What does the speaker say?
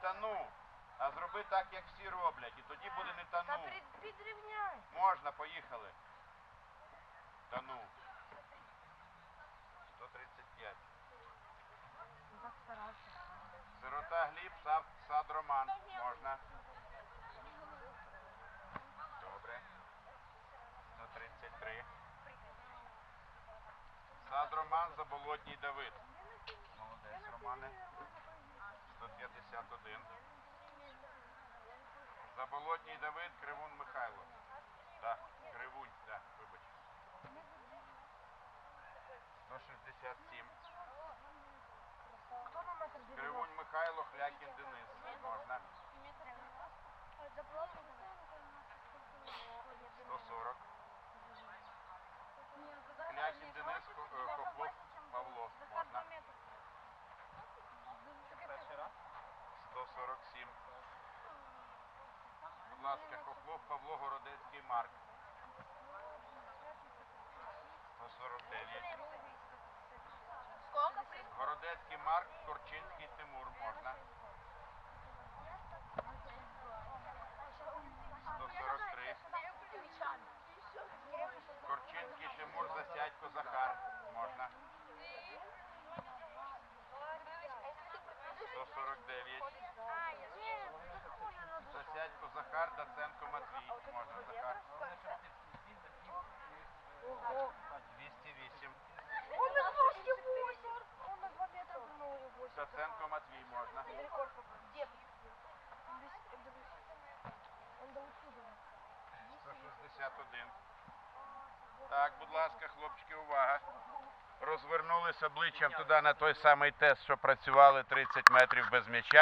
тану. А зроби так, як всі роблять, і тоді буде не Та під- підрівняй. Можна, поїхали. Тану. 135. Ну, Так старався. Сирота Гліб, сад, сад Роман. Можна. Добре. 133. Сад Роман, Заболотній Давид. Молодець, Романе. Заболотній Давид, Кривун Михайло. Так, Кривунь, так, вибач. 167. Хто на метр дивився? Кривунь Михайло, Хлякін Денис. Можна. 140. Хлякін Денис, Ко- е, Хохлов Павло. Можна. 147. Будь ласка, Хохлов Павло Городецький Марк. 149. Сколько? Городецький Марк, Корчинський Тимур. Можна. 143. Корчинський Тимур, Засядько Захар. Можна. 149. Даценко Матвій. Можна Захар. 208. Он на 208. Он на 2 метра прыгнул 8. Даценко Матвій можна. Он до отсюда. 161. Так, будь ласка, хлопчики, увага. Розвернулись обличчям туди на той самий тест, що працювали 30 метрів без м'яча.